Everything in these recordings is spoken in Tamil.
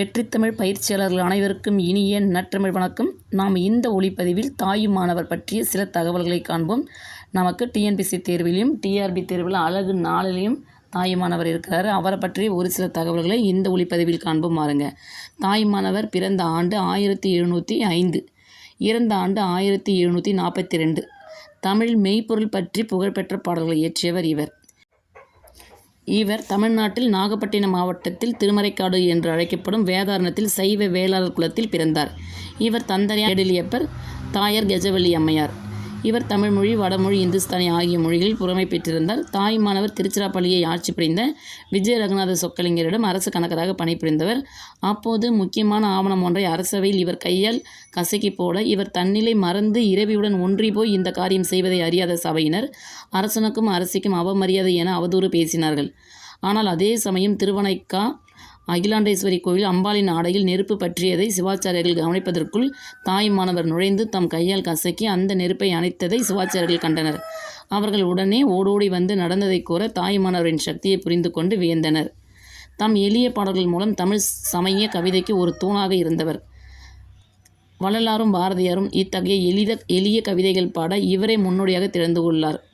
வெற்றித்தமிழ் பயிற்சியாளர்கள் அனைவருக்கும் இனிய நற்றமிழ் வணக்கம். நாம் இந்த ஒளிப்பதிவில் தாயுமானவர் பற்றிய சில தகவல்களை காண்போம். நமக்கு டிஎன்பிசி தேர்விலையும் டிஆர்பி தேர்வில் அழகு நாளிலையும் தாயுமானவர் இருக்கிறார். அவரை பற்றிய ஒரு சில தகவல்களை இந்த ஒளிப்பதிவில் காண்போம் பாருங்க. தாயுமானவர் பிறந்த ஆண்டு ஆயிரத்தி எழுநூற்றி ஐந்து. இறந்த ஆண்டு ஆயிரத்தி எழுநூற்றி நாற்பத்தி ரெண்டு. தமிழ் மெய்ப்பொருள் பற்றி புகழ்பெற்ற பாடல்களை இயற்றியவர் இவர். இவர் தமிழ்நாட்டில் நாகப்பட்டினம் மாவட்டத்தில் திருமறைக்காடு என்று அழைக்கப்படும் வேதாரணத்தில் சைவ வேளாளர் குலத்தில் பிறந்தார். இவர் தந்தையார் எடிலியப்பர் தாயார் கெஜவல்லி அம்மையார். இவர் தமிழ்மொழி வடமொழி இந்துஸ்தானி ஆகிய மொழிகளில் புறமை பெற்றிருந்தார். தாய் மாணவர் திருச்சிராப்பள்ளியை ஆட்சி புரிந்த விஜய ரகுநாத சொக்கலிங்கரிடம் அரசு கணக்கராக பணிபுரிந்தவர். அப்போது முக்கியமான ஆவணம் ஒன்றை அரசவையில் இவர் கையால் கசக்கி போட இவர் தன்னிலை மறந்து இரவியுடன் ஒன்றி போய் இந்த காரியம் செய்வதை அறியாத சபையினர் அரசனுக்கும் அரசிக்கும் அவமரியாதை என அவதூறு பேசினார்கள். ஆனால் அதே சமயம் திருவனைக்கா அகிலாண்டேஸ்வரி கோவில் அம்பாளின் ஆடையில் நெருப்பு பற்றியதை சிவாச்சாரியர்கள் கவனிப்பதற்குள் தாய்மானவர் நுழைந்து தம் கையால் கசக்கி அந்த நெருப்பை அணைத்ததை சிவாச்சாரியர்கள் கண்டனர். அவர்கள் உடனே ஓடோடி வந்து நடந்ததைக் கூற தாய்மானவரின் சக்தியை புரிந்து கொண்டு வியந்தனர். தம் எளிய பாடல்கள் மூலம் தமிழ் சமய கவிதைக்கு ஒரு தூணாக இருந்தவர். வள்ளலாரும் பாரதியாரும் இத்தகைய எளித எளிய கவிதைகள் பாட இவரே முன்னோடியாக திறந்து கொள்ளார்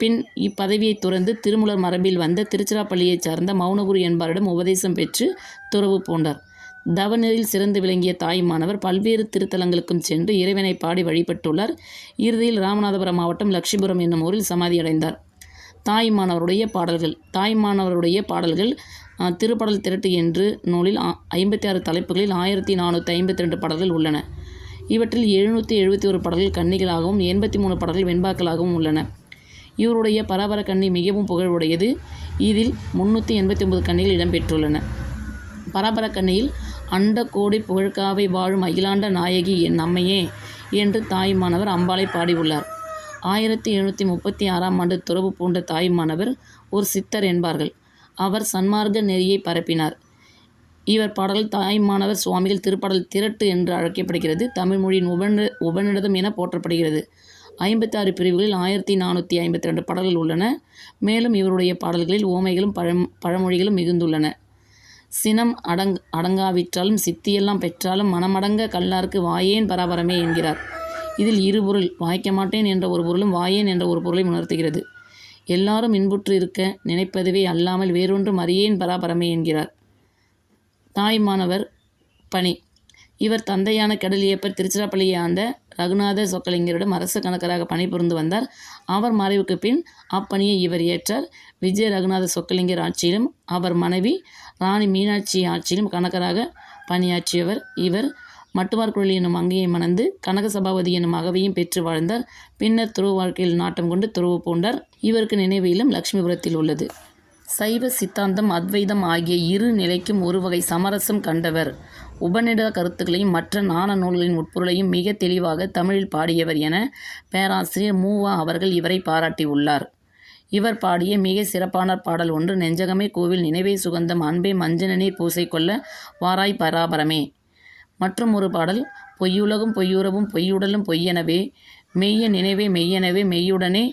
பின் இப்பதவியை துறந்து திருமுலர் மரபில் வந்த திருச்சிராப்பள்ளியைச் சார்ந்த மௌனகுரு என்பாரிடம் உபதேசம் பெற்று துறவு பூண்டார். தவநெறியில் சிறந்து விளங்கிய தாயுமானவர் பல்வேறு திருத்தலங்களுக்கும் சென்று இறைவனை பாடி வழிபட்டுள்ளார். இறுதியில் ராமநாதபுரம் மாவட்டம் லட்சிபுரம் என்னும் ஊரில் சமாதியடைந்தார் தாய்மானவருடைய பாடல்கள் தாய்மானவருடைய பாடல்கள் திருப்படல் திருப்பாடல் திரட்டு என்று நூலில் ஐம்பத்தி ஆறு தலைப்புகளில் ஆயிரத்தி நானூற்றி ஐம்பத்தி ரெண்டு பாடல்கள் உள்ளன. இவற்றில் எழுநூற்றி எழுபத்தி ஒரு பாடல்கள் கன்னிகளாகவும் எண்பத்தி மூணு பாடல்கள் வெண்பாக்களாகவும் உள்ளன. இவருடைய பரபர கன்னி மிகவும் புகழுடையது. இதில் முன்னூற்றி எண்பத்தி ஒன்பது கண்ணிகள் இடம்பெற்றுள்ளன பரபர கண்ணியில் அண்ட கோடி புகழ்காவை வாழும் அகிலாண்ட நாயகி என் அம்மையே என்று தாய்மானவர் அம்பாளை பாடியுள்ளார். ஆயிரத்தி எழுநூற்றி முப்பத்தி ஆறாம் ஆண்டு துறவு பூண்ட தாய்மானவர் ஒரு சித்தர் என்பார்கள். அவர் சன்மார்க்க நெறியை பரப்பினார். இவர் பாடல் தாய்மானவர் சுவாமிகள் திருப்பாடல் திரட்டு என்று அழைக்கப்படுகிறது. தமிழ் மொழியின் உபநிடதம் என போற்றப்படுகிறது. ஐம்பத்தாறு பிரிவுகளில் ஆயிரத்தி நானூற்றி ஐம்பத்தி ரெண்டு பாடல்கள் உள்ளன. மேலும் இவருடைய பாடல்களில் ஓமைகளும் பழம் பழமொழிகளும் மிகுந்துள்ளன. சினம் அடங் அடங்காவிற்றாலும் சித்தியெல்லாம் பெற்றாலும் மனமடங்க கல்லார்க்கு வாயேன் பராபரமே என்கிறார். இதில் இரு பொருள் வாய்க்க மாட்டேன் என்ற ஒரு பொருளும் வாயேன் என்ற ஒரு பொருளையும் உணர்த்துகிறது. எல்லாரும் இன்புற்று இருக்க நினைப்பதுவே அல்லாமல் வேறொன்றும் அறியேன் பராபரமே என்கிறார். தாய்மானவர் பணி. இவர் தந்தையான கடலியப்பர் திருச்சிராப்பள்ளியை ஆண்ட ரகுநாத சொக்கலிங்கரிடம் அரசு கணக்கராக பணிபுரிந்து வந்தார். அவர் மறைவுக்கு பின் அப்பணியை இவர் ஏற்றார். விஜய ரகுநாத சொக்கலிங்கர் ஆட்சியிலும் அவர் மனைவி ராணி மீனாட்சி ஆட்சியிலும் கணக்கராக பணியாற்றியவர் இவர். மட்டுவார்குழலி என்னும் அங்கையை மணந்து கனக சபாபதி என்னும் அகவையும் பெற்று வாழ்ந்தார். பின்னர் துறவு வாழ்க்கையில் நாட்டம் கொண்டு துறவு பூண்டார். இவருக்கு நினைவு இல்லம் லட்சுமிபுரத்தில் உள்ளது. சைவ சித்தாந்தம் அத்வைதம் ஆகிய இரு நிலைக்கும் ஒரு வகை சமரசம் கண்டவர். உபநிட கருத்துக்களையும் மற்ற நாண நூல்களின் உட்பொருளையும் மிக தெளிவாக தமிழில் பாடியவர் என பேராசிரியர் மூவா அவர்கள் இவரை பாராட்டியுள்ளார். இவர் பாடிய மிக சிறப்பான பாடல் ஒன்று நெஞ்சகமே கோவில் நினைவே சுகந்தம் அன்பே மஞ்சனநீர் பூசை கொள்ள வாராய் பராபரமே மற்றும் ஒரு பாடல் பொய்யுலகும் பொய்யுறவும் பொய்யுடலும் பொய்யெனவே மெய்ய நினைவே மெய்யெனவே மெய்யுடனே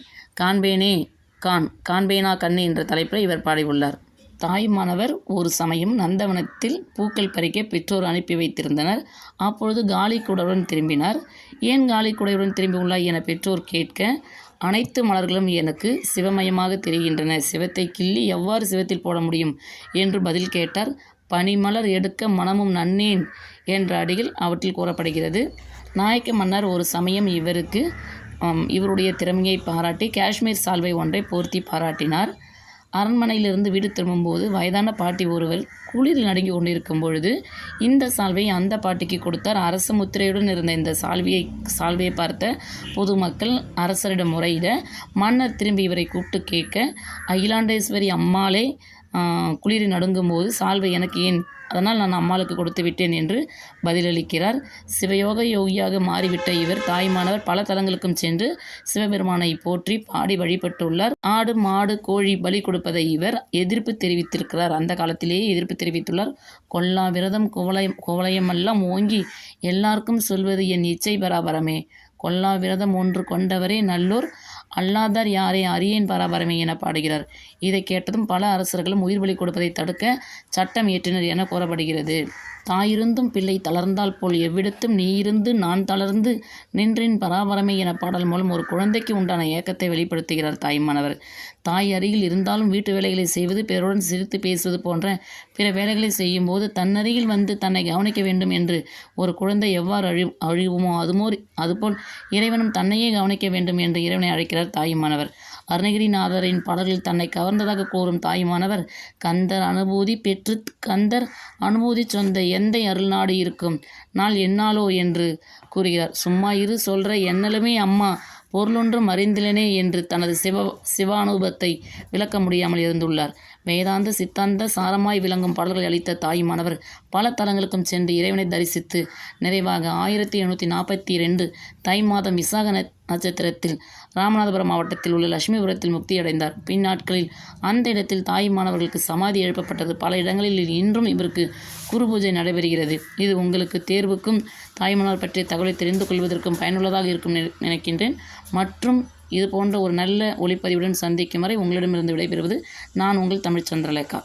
காண்பேனே கான் காண்பேனா கண்ணே என்ற தலைப்பில் இவர் பாடியுள்ளார். தாய்மானவர் ஒரு சமயம் நந்தவனத்தில் பூக்கள் பறிக்க பெற்றோர் அனுப்பி வைத்திருந்தனர். அப்பொழுது காலி திரும்பினார். ஏன் காலி குடையுடன் திரும்பியுள்ளாய்? என பெற்றோர் கேட்க அனைத்து மலர்களும் எனக்கு சிவமயமாக தெரிகின்றன. சிவத்தை கிள்ளி எவ்வாறு சிவத்தில் போட முடியும்? என்று பதில் கேட்டார். பனிமலர் எடுக்க மனமும் நன்னேன் என்ற அடியில் அவற்றில் கூறப்படுகிறது. நாயக்க மன்னர் ஒரு சமயம் இவருக்கு இவருடைய திறமையை பாராட்டி காஷ்மீர் சால்வை ஒன்றை போர்த்தி பாராட்டினார். அரண்மனையிலிருந்து வீடு திரும்பும்போது வயதான பாட்டி ஒருவர் குளிரில் நடுங்கி கொண்டிருக்கும் பொழுது இந்த சால்வையை அந்த பாட்டிக்கு கொடுத்தார். அரச முத்திரையுடன் இருந்த இந்த சால்வியை சால்வையை பார்த்த பொதுமக்கள் அரசரிடம் முறையிட மன்னர் திரும்பி இவரை கூப்பிட்டு கேட்க அகிலாண்டேஸ்வரி அம்மாளே குளிர் நடுங்கும்போது சால்வை எனக்கு ஏன்? அதனால் நான் அம்மாளுக்கு கொடுத்து விட்டேன் என்று பதிலளிக்கிறார். சிவயோக யோகியாக மாறிவிட்ட இவர் தாய்மானவர் பல தலங்களுக்கும் சென்று சிவபெருமானை போற்றி பாடி வழிபட்டுள்ளார். ஆடு மாடு கோழி பலி கொடுப்பதை இவர் எதிர்ப்பு தெரிவித்திருக்கிறார். அந்த காலத்திலேயே எதிர்ப்பு தெரிவித்துள்ளார். கொல்லா விரதம் குவளையம் குவளையமெல்லாம் ஓங்கி எல்லாருக்கும் சொல்வது என் இச்சை பராபரமே. கொல்லா விரதம் ஒன்று கொண்டவரே நல்லூர். அல்லாதார் யாரே அறியேன் பராபரமே என பாடுகிறார். இதை கேட்டதும் பல அரசர்களும் உயிர் பலி கொடுப்பதை தடுக்க சட்டம் இயற்றினர் என கூறப்படுகிறது. தாயிருந்தும் பிள்ளை தளர்ந்தால் போல் எவ்விடத்தும் நீயிருந்து நான் தளர்ந்து நின்றின் பராபரமே என பாடல் மூலம் ஒரு குழந்தைக்கு உண்டான ஏக்கத்தை வெளிப்படுத்துகிறார் தாய்மானவர் தாய் அருகில் இருந்தாலும் வீட்டு வேலைகளை செய்வது பிறருடன் சிரித்து பேசுவது போன்ற பிற வேலைகளை செய்யும்போது தன்னருகில் வந்து தன்னை கவனிக்க வேண்டும் என்று ஒரு குழந்தை எவ்வாறு அழி அழிவுமோ அதுமோர் அதுபோல் இறைவனும் தன்னையே கவனிக்க வேண்டும் என்று இறைவனை அழைக்கிறார் தாயுமானவர் அருணகிரிநாதரின் பாடல்கள் தன்னை கவர்ந்ததாக கூறும் தாயுமானவர் கந்தர் அனுபூதி பெற்று கந்தர் அனுபூதி சொந்த எந்த அருள்நாடு இருக்கும்? நாள் என்னாலோ? என்று கூறுகிறார். சும்மா இரு சொல்கிற என்னலுமே அம்மா பொருளொன்றும் அறிந்திலனே என்று தனது சிவ சிவானுபத்தை விளக்க முடியாமல் இருந்துள்ளார். வேதாந்த சித்தாந்த சாரமாய் விளங்கும் பாடல்களை அளித்த தாயுமானவர் பல தலங்களுக்கும் சென்று இறைவனை தரிசித்து நிறைவாக ஆயிரத்தி எழுநூற்றி நாற்பத்தி ரெண்டு தை மாதம் விசாக நட்சத்திரத்தில் ராமநாதபுரம் மாவட்டத்தில் உள்ள லட்சுமிபுரத்தில் முக்தியடைந்தார். பின்னாட்களில் அந்த இடத்தில் தாயுமானவர்களுக்கு சமாதி எழுப்பப்பட்டது. பல இடங்களில் இன்றும் இவருக்கு குரு பூஜை நடைபெறுகிறது. இது உங்களுக்கு தேர்வுக்கும் தாய்மானவர் பற்றிய தகவலை தெரிந்து கொள்வதற்கும் பயனுள்ளதாக இருக்கும் நினைக்கின்றேன். மற்றும் இது போன்ற ஒரு நல்ல ஒளிப்பதிவுடன் சந்திக்கும் வரை உங்களிடமிருந்து விடைபெறுவது நான் உங்கள் தமிழ் சந்திரலேகா